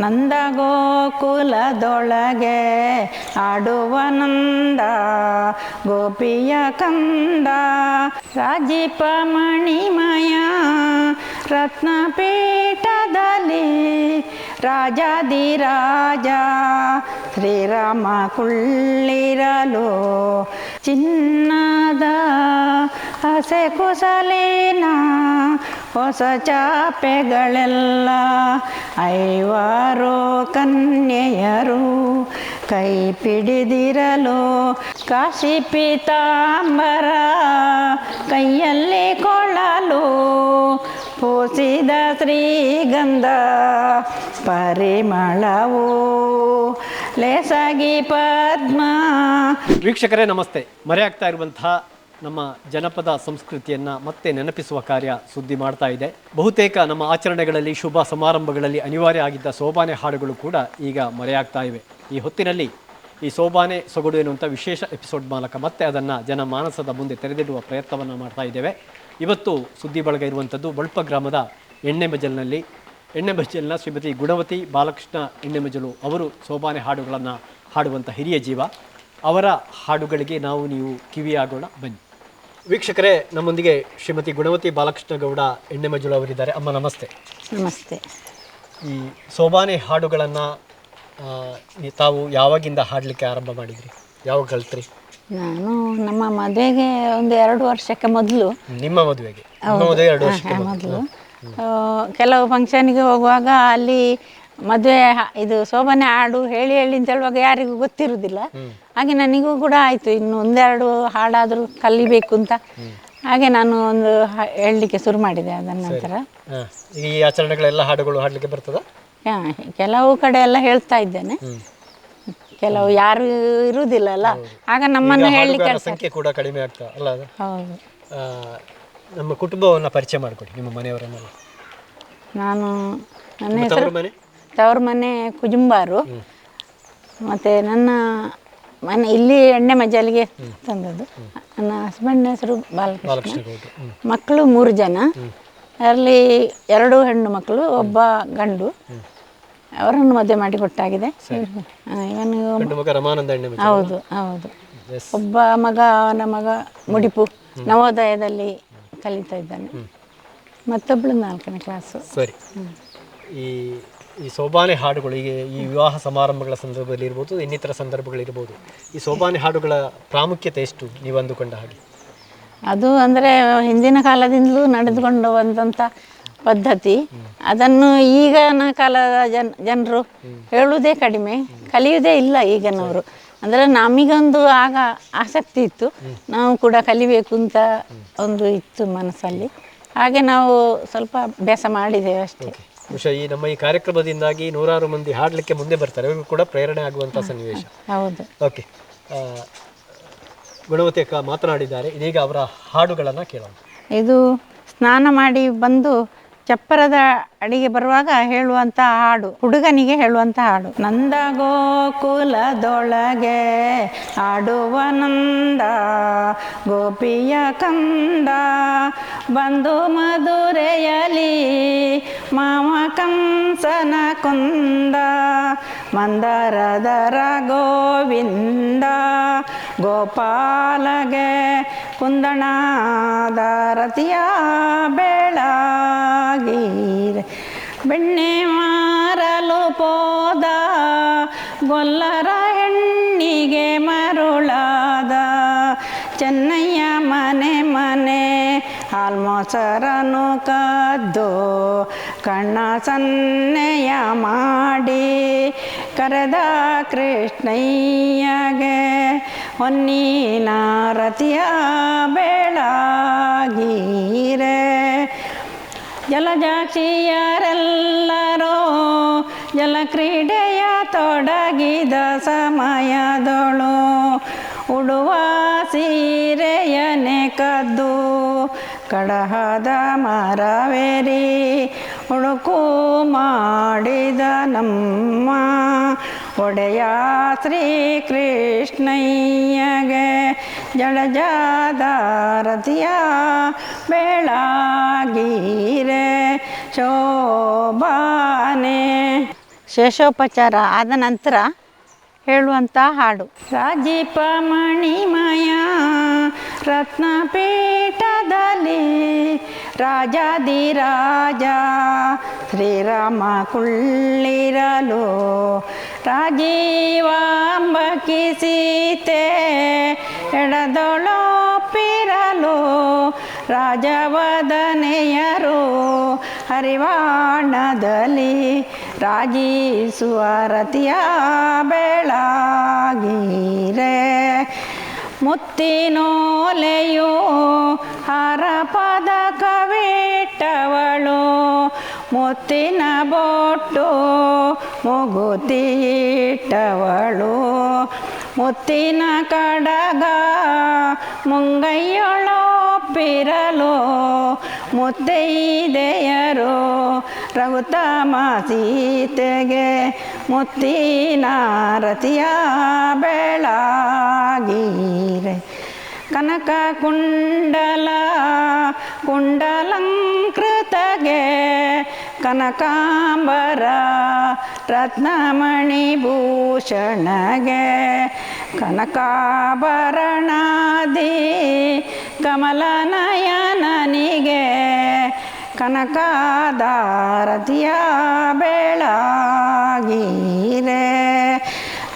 ನಂದ ಗೋಕುಲದೊಳಗೆ ಆಡುವ ನಂದ, ಗೋಪಿಯ ಕಂದ. ರಾಜೀಪ ಮಣಿಮಯ ರತ್ನಪೀಠದಲ್ಲಿ ರಾಜಾದಿರಾಜ ಶ್ರೀರಾಮ ಕುಳ್ಳಿರಲು ಚಿನ್ನದ ಹಸೆ ಕುಸಲಿನ ಹೊಸ ಚಾಪೆಗಳೆಲ್ಲ ಐವಾರೋ ಕನ್ಯೆಯರು ಕೈ ಪಿಡಿದಿರಲು ಕಾಶಿ ಪೀತಾಂಬರ ಕೈಯಲ್ಲಿ ಕೊಳ್ಳಲು ಪೂಸಿದ ಶ್ರೀಗಂಧ ಪರಿಮಳವು ಲೇಸಾಗಿ ಪದ್ಮ. ವೀಕ್ಷಕರೇ, ನಮಸ್ತೆ. ಮರೆಯಾಗ್ತಾ ಇರುವಂತಹ ನಮ್ಮ ಜನಪದ ಸಂಸ್ಕೃತಿಯನ್ನು ಮತ್ತೆ ನೆನಪಿಸುವ ಕಾರ್ಯ ಸುದ್ದಿ ಮಾಡ್ತಾ ಇದೆ. ಬಹುತೇಕ ನಮ್ಮ ಆಚರಣೆಗಳಲ್ಲಿ, ಶುಭ ಸಮಾರಂಭಗಳಲ್ಲಿ ಅನಿವಾರ್ಯ ಆಗಿದ್ದ ಸೋಬಾನೆ ಹಾಡುಗಳು ಕೂಡ ಈಗ ಮರೆಯಾಗ್ತಾ ಇವೆ. ಈ ಹೊತ್ತಿನಲ್ಲಿ ಈ ಸೋಬಾನೆ ಸೊಗಡು ಎನ್ನುವಂಥ ವಿಶೇಷ ಎಪಿಸೋಡ್ ಮೂಲಕ ಮತ್ತೆ ಅದನ್ನು ಜನಮಾನಸದ ಮುಂದೆ ತೆರೆದಿಡುವ ಪ್ರಯತ್ನವನ್ನು ಮಾಡ್ತಾ ಇದ್ದೇವೆ. ಇವತ್ತು ಸುದ್ದಿ ಬಳಗ ಇರುವಂಥದ್ದು ಬಳ್ಪ ಗ್ರಾಮದ ಎಣ್ಣೆ ಮಜಲ್ನಲ್ಲಿ. ಎಣ್ಣೆ ಮಜಲ್ನ ಶ್ರೀಮತಿ ಗುಣವತಿ ಬಾಲಕೃಷ್ಣ ಎಣ್ಣೆ ಮಜಲು ಅವರು ಸೋಬಾನೆ ಹಾಡುಗಳನ್ನು ಹಾಡುವಂಥ ಹಿರಿಯ ಜೀವ. ಅವರ ಹಾಡುಗಳಿಗೆ ನಾವು ನೀವು ಕಿವಿಯಾಗೋಣ. ಬನ್ನಿ. ವೀಕ್ಷಕರೇ ನಮ್ಮೊಂದಿಗೆ ಶ್ರೀಮತಿ ಗುಣವತಿ ಬಾಲಕೃಷ್ಣ ಗೌಡ ಎಣ್ಣೆ ಅವರಿದ್ದಾರೆ. ಅಮ್ಮ ನಮಸ್ತೆ. ನಮಸ್ತೆ. ಈ ಸೋಬಾನೆ ಹಾಡುಗಳನ್ನು ತಾವು ಯಾವಾಗಿಂದ ಹಾಡಲಿಕ್ಕೆ ಆರಂಭ ಮಾಡಿದ್ರಿ? ಯಾವಾಗ ಕಲ್ತ್ರಿ? ನಾನು ನಮ್ಮ ಮದುವೆಗೆ ಒಂದು ಎರಡು ವರ್ಷಕ್ಕೆ ಮೊದಲು. ನಿಮ್ಮ ಮದುವೆಗೆ? ನಿಮ್ಮ ಮದುವೆ ಎರಡು ವರ್ಷಕ್ಕೆ ಮೊದಲು. ಕೆಲವು ಫಂಕ್ಷನ್ಗೆ ಹೋಗುವಾಗ ಅಲ್ಲಿ ಮದುವೆ ಇದು ಶೋಭನೆ ಹಾಡು ಹೇಳಿ ಹೇಳಿ ಅಂತ ಹೇಳುವಾಗ ಯಾರಿಗೂ ಗೊತ್ತಿರುವುದಿಲ್ಲ. ಹಾಗೆ ನನಗೂ ಕೂಡ ಆಯಿತು. ಇನ್ನು ಒಂದೆರಡು ಹಾಡಾದರೂ ಕಲಿಬೇಕು ಅಂತ. ಹಾಗೆ ನಾನು ಒಂದು ಹೇಳ್ಲಿಕ್ಕೆ ಹೇಳಲಿಕ್ಕೆ ಶುರು ಮಾಡಿದೆ ಅದರ ನಂತರ. ಹಾ. ಈ ಆಚರಣೆಗಳೆಲ್ಲ ಹಾಡುಗಳು ಹಾಡಲಿಕ್ಕೆ ಬರ್ತದಾ? ಹಾ, ಕೆಲವು ಕಡೆ ಎಲ್ಲ ಹೇಳ್ತಾ ಇದ್ದೇನೆ. ಕೆಲವು ಯಾರು ಇರುವುದಿಲ್ಲ ಅಲ್ಲ. ಆಗ ನಮ್ಮನ್ನು ಹೇಳಲಿಕ್ಕೆ ಹಾಡುಗಾರರ ಸಂಖ್ಯೆ ಕೂಡ ಕಡಿಮೆ ಆಗ್ತಾ ಅಲ್ಲ ಅದು? ಹೌದು. ಆ, ನಮ್ಮ ಕುಟುಂಬವನ್ನು ಪರಿಚಯ ಮಾಡಿಕೊಡಿ ನಿಮ್ಮ ಮನೆಯವರನ್ನೆಲ್ಲ ನಾನು ನನ್ನ ಹೆಸರು ತವರು ಮನೆ? ತವ್ರ ಮನೆ ಕುಜುಂಬಾರು. ಮತ್ತು ನನ್ನ ಮನೆ ಇಲ್ಲಿ ಎಣ್ಣೆ ಮಜಾಲಿಗೆ ತಂದದ್ದು. ನನ್ನ ಹಸ್ಬೆಂಡ್ ಹೆಸರು ಬಾಲಕೃಷ್ಣ. ಮಕ್ಕಳು ಮೂರು ಜನ. ಅದರಲ್ಲಿ ಎರಡು ಹೆಣ್ಣು ಮಕ್ಕಳು ಒಬ್ಬ ಗಂಡು. ಅವರನ್ನು ಮದುವೆ ಮಾಡಿ ಕೊಟ್ಟಾಗಿದೆ. ಇವನು ಹೌದು ಹೌದು. ಒಬ್ಬ ಮಗ ಅವನ ಮಗ ಮುಡಿಪು ನವೋದಯದಲ್ಲಿ ಕಲಿತಾ ಇದ್ದಾನೆ. ಮತ್ತೊಬ್ಬಳು ನಾಲ್ಕನೇ ಕ್ಲಾಸು ಸರಿ. ಈ ಈ ಸೋಬಾನೆ ಹಾಡುಗಳು ಈಗ ಈ ವಿವಾಹ ಸಮಾರಂಭಗಳ ಸಂದರ್ಭದಲ್ಲಿ ಇರ್ಬೋದು ಇನ್ನಿತರ ಸಂದರ್ಭಗಳಿರ್ಬೋದು ಈ ಸೋಬಾನೆ ಹಾಡುಗಳ ಪ್ರಾಮುಖ್ಯತೆ ಎಷ್ಟು ನೀವು ಅಂದುಕೊಂಡ ಹಾಗೆ? ಅದು ಅಂದರೆ ಹಿಂದಿನ ಕಾಲದಿಂದಲೂ ನಡೆದುಕೊಂಡು ಬಂದಂಥ ಪದ್ಧತಿ. ಅದನ್ನು ಈಗಿನ ಕಾಲದ ಜನ ಜನರು ಹೇಳುವುದೇ ಕಡಿಮೆ ಕಲಿಯುವುದೇ ಇಲ್ಲ ಈಗಿನವರು. ಅಂದರೆ ನಮಗೊಂದು ಆಗ ಆಸಕ್ತಿ ಇತ್ತು. ನಾವು ಕೂಡ ಕಲಿಬೇಕು ಅಂತ ಒಂದು ಇತ್ತು ಮನಸ್ಸಲ್ಲಿ. ಹಾಗೆ ನಾವು ಸ್ವಲ್ಪ ಅಭ್ಯಾಸ ಮಾಡಿದ್ದೇವೆ ಅಷ್ಟೇ. ಬಹುಶಃ ಈ ನಮ್ಮ ಈ ಕಾರ್ಯಕ್ರಮದಿಂದಾಗಿ ನೂರಾರು ಮಂದಿ ಹಾಡಲಿಕ್ಕೆ ಮುಂದೆ ಬರ್ತಾರೆ. ಅವರಿಗೂ ಕೂಡ ಪ್ರೇರಣೆ ಆಗುವಂಥ ಸನ್ನಿವೇಶ. ಹೌದು. ಓಕೆ ಗುಣವತಿ ಅಕ್ಕ ಮಾತನಾಡಿದ್ದಾರೆ. ಇದೀಗ ಅವರ ಹಾಡುಗಳನ್ನು ಕೇಳೋಣ. ಇದು ಸ್ನಾನ ಮಾಡಿ ಬಂದು ಚಪ್ಪರದ ಅಡಿಗೆ ಬರುವಾಗ ಹೇಳುವಂಥ ಹಾಡು, ಹುಡುಗನಿಗೆ ಹೇಳುವಂಥ ಹಾಡು. ನಂದ ಗೋಕುಲದೊಳಗೆ ಆಡುವ ನಂದ, ಗೋಪಿಯ ಕಂದ, ಬಂದು ಮಧುರೆಯಲಿ ಮಾವ ಕಂಸನ ಕುಂದ ಮಂದರದರ ಗೋವಿಂದ ಗೋಪಾಲಗೆ ಕುಂದಣದ ರತಿಯ ಬೆಳಗೀರೆ ಬೆಣ್ಣೆ ಮಾರಲು ಪೋದ, ಗೊಲ್ಲರ ಹೆಣ್ಣಿಗೆ ಮರುಳಾದ. ಚೆನ್ನಯ್ಯ ಮನೆ ಮನೆ ಆಲ್ಮೋಸರನು ಕದ್ದು, ಕಣ್ಣ ಸನ್ನೆಯ ಮಾಡಿ ಕರೆದ ಕೃಷ್ಣಯ್ಯಗೆ. ಹೊನ್ನಿನ ರತಿಯ ಜಲಜಾಕ್ಷಿಯರೆಲ್ಲರೂ ಜಲಕ್ರೀಡೆಯ ತೊಡಗಿದ ಸಮಯದೊಳು ಉಡುವ ಸೀರೆಯನೆ ಕದ್ದು ಕಡಹದ ಮರವೇರಿ ಹುಡುಕು ಮಾಡಿದ ನಮ್ಮ ಒಡೆಯ ಶ್ರೀ ಕೃಷ್ಣಯ್ಯಗೆ ಜಡಜಾದಾರತಿಯ ಬೆಳಗೀರೆ ಶೋಭಾನೆ. ಶೇಷೋಪಚಾರ ಆದ ನಂತರ ಹೇಳುವಂಥ ಹಾಡು. ರಾಜೀಪ ಮಣಿಮಯ ರತ್ನಪೀಠದಲ್ಲಿ ರಾಜಾದಿರಾಜ ಶ್ರೀರಾಮ ಕುಳ್ಳಿರಲು ರಾಜೀವಾಂಬಕಿ ಸೀತೆ ಎಡದೊಳೊಪ್ಪಿರಲು ರಾಜವದನೆಯರು ಹರಿವಾಣದಲ್ಲಿ ರಾಜೀಸುವ ರತಿಯ ಬೆಳಗಿರೆ. ಮುತ್ತಿನೋಲೆಯು ಹರ ಪದಕವಿಟ್ಟವಳು ಮುತ್ತಿನ ಬೊಟ್ಟು ಮುಗುತಿಯಿಟ್ಟವಳು ಮುತ್ತಿನ ಕಡಗ ಮುಂಗೈಯೊಳೊಪ್ಪಿರಲು ಮುತ್ತೈದೆಯರು ರಘುತಮ ಸೀತೆಗೆ ಮುತ್ತಿನ ರತಿಯ ಬೆಳಗೀರೆ. ಕನಕ ಕುಂಡಲ ಕುಂಡಲಂಕೃತಗೆ ಕನಕಾಂಬರ ರತ್ನಮಣಿ ಭೂಷಣಗೆ ಕನಕಾಭರಣಾದಿ ಕಮಲನಯನನಿಗೆ ಕನಕಾದಾರತಿಯ ಬೆಳಗೀರೆ.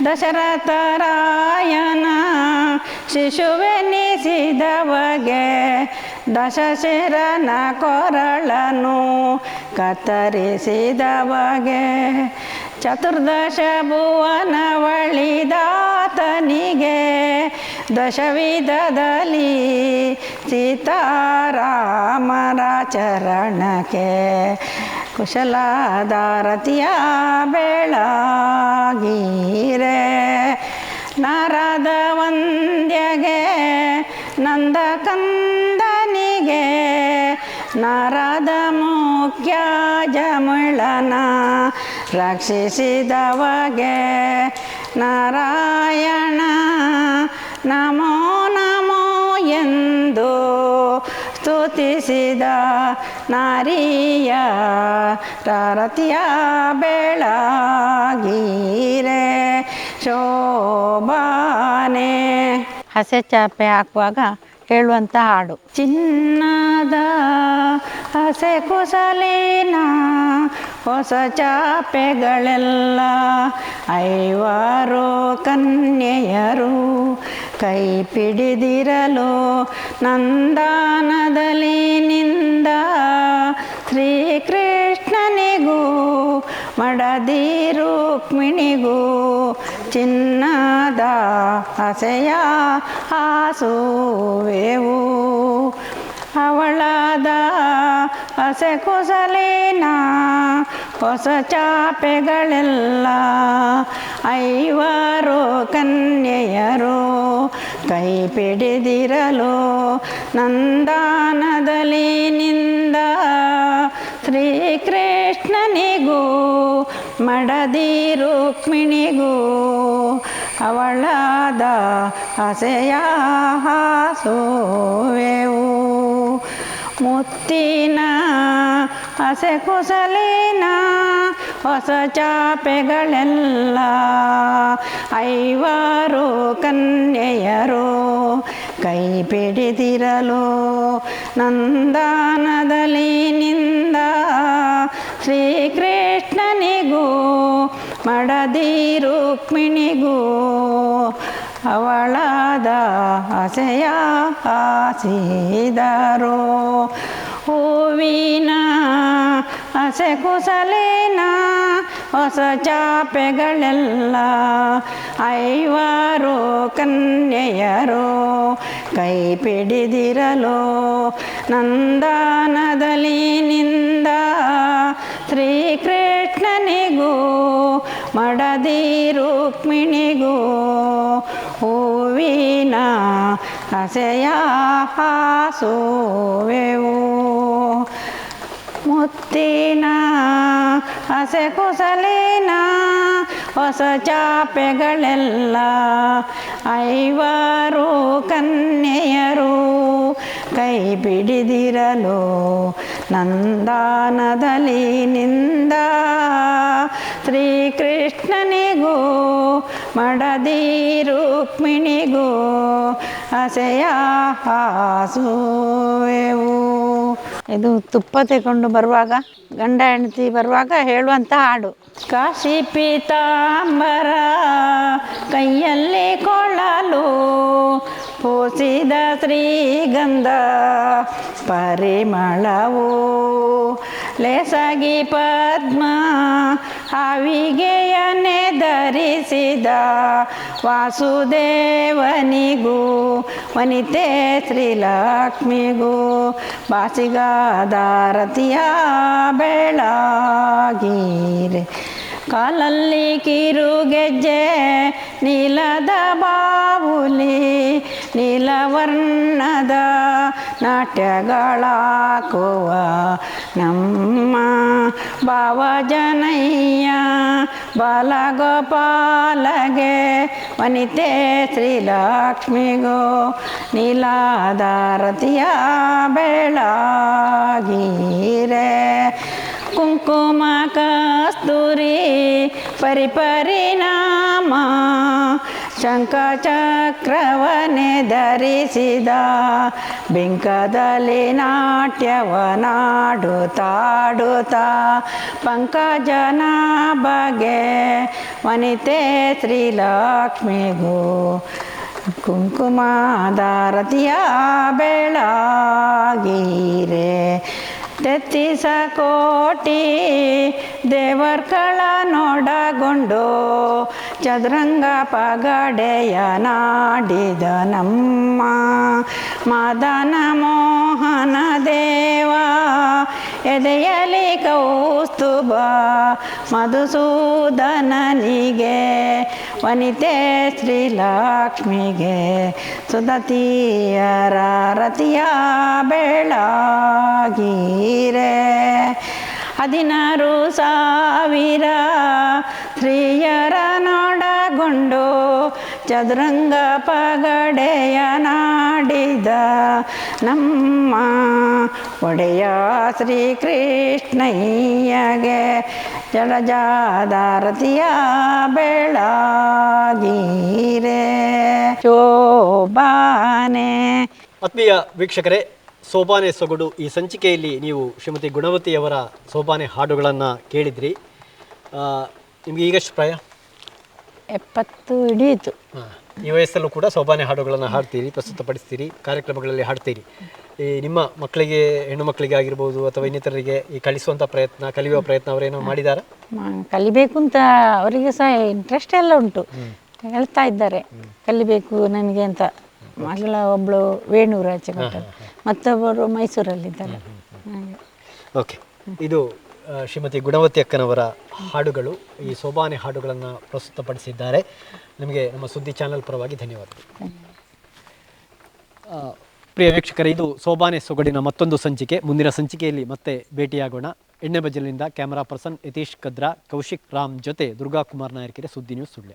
ದಶರಥರಾಯನ ಶಿಶುವೆನಿಸಿದವಗೆ ದಶಶಿರನ ಕೊರಳನು ಕತ್ತರಿಸಿದವಗೆ. ಚತುರ್ದಶ ಭುವನವಳಿದಾತನಿಗೆ ದಶವಿಧದಲ್ಲಿ ಸೀತಾರಾಮರ ಚರಣಕ್ಕೆ ಕುಶಲಾದಾರತಿಯ ಬೆಳಗೀರೆ. ನಾರದ ವಂದ್ಯಗೆ ನಂದಕಂದನಿಗೆ ನಾರದ ಮುಖ್ಯ ಜಮಳನ ರಕ್ಷಿಸಿದವಗೆ. ನಾರಾಯಣ ನಮೋ ನಮೋ ಎಂದು ಸ್ತುತಿಸಿದ ನಾರಿಯ ತಾರತಿಯ ಬೆಳಗೀರೆ ಶೋಭಾನೆ. ಹಸೆ ಚಾಪೆ ಹಾಕುವಾಗ ಹೇಳುವಂಥ ಹಾಡು. ಚಿನ್ನದ ಹಸೆ ಕುಸಲಿನ ಹೊಸ ಚಾಪೆಗಳೆಲ್ಲ ಐವಾರು ಕನ್ಯೆಯರು ಕೈ ಪಿಡಿದಿರಲು ನಂದಾನದಲ್ಲಿ ನಿಂದ ಶ್ರೀಕೃಷ್ಣನಿಗೂ ಮಡದಿ ರುಕ್ಮಿಣಿಗೂ ಚಿನ್ನದ ಹಸೆಯ ಹಾಸುವೆವು. ಅವಳದ ಹಸೆ ಕುಸಲಿನ ಹೊಸ ಚಾಪೆಗಳೆಲ್ಲ ಐವರು ಕನ್ಯೆಯರು ಕೈ ಪಿಡಿದಿರಲು ನಂದಾನದಲ್ಲಿ ನಿಂದ ಶ್ರೀಕೃಷ್ಣನಿಗೂ ಮಡದಿ ರುಕ್ಮಿಣಿಗೂ ಅವಳಾದ ಹಸೆಯ ಹಾಸುವೆವು. ಮುತ್ತಿನ ಹಸೆ ಕುಸಲಿನ ಹೊಸ ಚಾಪೆಗಳೆಲ್ಲ ಐವಾರು ಕನ್ಯೆಯರು ಕೈ ಪಿಡಿದಿರಲು ನಂದಾನದಲ್ಲಿ ನಿಂದ ಶ್ರೀಕೃಷ್ಣನಿಗೂ, ಮಡದಿ ರುಕ್ಮಿಣಿಗೂ, ಅವಳಾದ ಆಸೆಯ ಆಸಿದರು ಹೂವಿನ ಆಸೆ ಕುಸಲಿನ ಹೊಸ ಚಾಪೆಗಳೆಲ್ಲ ಐವರು ಕನ್ಯೆಯರು ಕೈ ಪಿಡಿದಿರಲು ನಂದನದಲ್ಲಿ ನಿಂದ ಶ್ರೀಕೃಷ್ಣನಿಗೂ, ಮಡದಿ ರುಕ್ಮಿಣಿಗೂ, ಹೂವಿನ ಹಸೆಯ ಹಾಸುವೆವು. ಮುತ್ತಿನ ಹಸೆ ಕುಸಲಿನ ಹೊಸ ಚಾಪೆಗಳೆಲ್ಲ ಐವರು ಕನ್ಯೆಯರು ಕೈ ಬಿಡಿದಿರಲು ನಂದಾನದಲ್ಲಿ ನಿಂದ ಶ್ರೀಕೃಷ್ಣನಿಗೂ ಮಡದಿ ರುಕ್ಮಿಣಿಗೂ ಅಸೆಯ ಹಾಸುವೆವು. ಇದು ತುಪ್ಪ ತಗೊಂಡು ಬರುವಾಗ ಗಂಡ ಹೆಂಡತಿ ಬರುವಾಗ ಹೇಳುವಂಥ ಹಾಡು. ಕಾಶಿ ಪೀತಾಂಬರ ಕೈಯಲ್ಲಿ ಕೊಳ್ಳಲು ಪೋಸಿದ ಶ್ರೀಗಂಧ ಪರಿಮಳವು ಲೇಸಗಿ ಪದ್ಮ ಹಾವಿಗೆಯನ್ನೆ ಧರಿಸಿದ ವಾಸುದೇವನಿಗೂ ವನಿತೆ ಶ್ರೀಲಕ್ಷ್ಮಿಗೂ ಬಾಸಿಗಾದಾರತಿಯ ಬೆಳಗೀರೆ. ಕಾಲಲ್ಲಿ ಕಿರುಗೆಜ್ಜೆ ನೀಲದ ಬಾವುಲಿ ನೀಲವರ್ಣದ ನಾಟ್ಯಗಳಾಕುವ ನಮ್ಮ ಭಾವಜನಯ್ಯ ಬಾಲಗೋಪಾಲಗೆ ವನಿತೆ ಶ್ರೀಲಕ್ಷ್ಮಿಗೋ ನೀಲಾದಾರತಿಯ ಬೆಳಗೀರೆ ಕುಂಕುಮ ಕಸ್ತೂರಿ ಪರಿಪರಿಣಾಮ ಶಂಖಚಕ್ರವನೆ ಧರಿಸಿದ ಬಿಂಕದಲ್ಲಿ ನಾಟ್ಯವನಾಡುತ್ತಾಡುತ್ತ ಪಂಕಜನ ಬಗೆ ವನಿತೆ ಶ್ರೀಲಕ್ಷ್ಮಿಗೂ ಕುಂಕುಮಾದಾರತಿಯ ಬೆಳಗೀರೆ. ತೆತ್ತಿಸ ಕೋಟಿ ದೇವರ್ಗಳ ನೋಡಗೊಂಡು ಚದುರಂಗ ಪಗಡೆಯ ನಾಡಿದ ನಮ್ಮ ಮದನ ಮೋಹನ ದೇವ. ಎದೆಯಲಿ ಕೌಸ್ತುಭ ಮಧುಸೂದನನಿಗೆ, ವನಿತೆ ಶ್ರೀಲಕ್ಷ್ಮಿಗೆ ಸುದತಿಯರ ರತಿಯ ಬೆಳಗೀರೆ. ಹದಿನಾರು ಸಾವಿರ ಸ್ತ್ರೀಯರ ನೋಡಗೊಂಡು ಚದುರಂಗ ಪಗಡೆಯ ನಾಡಿದ ನಮ್ಮ ಒಡೆಯ ಶ್ರೀಕೃಷ್ಣಯ್ಯಗೆ ಜಡಜಾದಾರತಿಯ ಬೆಳಗೀರೆ ಶೋಭಾನೆ. ಆತ್ಮೀಯ ವೀಕ್ಷಕರೇ ಸೋಪಾನೆ ಸೊಗಡು. ಈ ಸಂಚಿಕೆಯಲ್ಲಿ ನೀವು ಶ್ರೀಮತಿ ಗುಣವತಿಯವರ ಸೋಬಾನೆ ಹಾಡುಗಳನ್ನು ಕೇಳಿದ್ರಿ. ನಿಮಗೆ ಈಗಷ್ಟು ಪ್ರಾಯ? ಎಪ್ಪತ್ತು ಹಿಡಿಯಿತು. ಈ ವಯಸ್ಸಲ್ಲೂ ಕೂಡ ಸೋಬಾನೆ ಹಾಡುಗಳನ್ನು ಹಾಡ್ತೀರಿ ಪ್ರಸ್ತುತಪಡಿಸ್ತೀರಿ ಕಾರ್ಯಕ್ರಮಗಳಲ್ಲಿ ಹಾಡ್ತೀರಿ. ಈ ನಿಮ್ಮ ಮಕ್ಕಳಿಗೆ ಹೆಣ್ಣು ಮಕ್ಕಳಿಗೆ ಆಗಿರ್ಬೋದು ಅಥವಾ ಇನ್ನಿತರರಿಗೆ ಈ ಕಲಿಸುವಂಥ ಪ್ರಯತ್ನ ಕಲಿಯುವ ಪ್ರಯತ್ನ ಅವರೇನೋ ಮಾಡಿದಾರ? ಕಲಿಬೇಕು ಅಂತ ಅವರಿಗೆ ಸಹ ಇಂಟ್ರೆಸ್ಟ್ ಎಲ್ಲ ಉಂಟು. ಹೇಳ್ತಾ ಇದ್ದಾರೆ. ಕಲಿಬೇಕು ನನಗೆ ಅಂತ. ಮಗಳ ಒಬ್ಬಳು ವೇಣೂರು ಆಚೆ ಮತ್ತೊಬ್ಬರು ಮೈಸೂರಲ್ಲಿದ್ದಾರೆ. ಹಾಗೆ. ಓಕೆ. ಇದು ಆ, ಶ್ರೀಮತಿ ಗುಣವತಿ ಅಕ್ಕನವರ ಹಾಡುಗಳು ಈ ಸೋಬಾನೆ ಹಾಡುಗಳನ್ನು ಪ್ರಸ್ತುತಪಡಿಸಿದ್ದಾರೆ. ನಿಮಗೆ ನಮ್ಮ ಸುದ್ದಿ ಚಾನೆಲ್ ಪರವಾಗಿ ಧನ್ಯವಾದಗಳು ಆ, ಪ್ರಿಯ ವೀಕ್ಷಕರೇ ಇದು ಸೋಬಾನೆ ಸೊಗಡಿನ ಮತ್ತೊಂದು ಸಂಚಿಕೆ. ಮುಂದಿನ ಸಂಚಿಕೆಯಲ್ಲಿ ಮತ್ತೆ ಭೇಟಿಯಾಗೋಣ. ಎಣ್ಣೆ ಬಜಲಿನಿಂದ ಕ್ಯಾಮರಾ ಪರ್ಸನ್ ಯತೀಶ್ ಕದ್ರಾ ಕೌಶಿಕ್ ರಾಮ್ ಜೊತೆ ದುರ್ಗಾ ಕುಮಾರ್ ನಾಯಕರಿಗೆ ಸುದ್ದಿ ನ್ಯೂಸ್ ಸುಳ್ಳೆ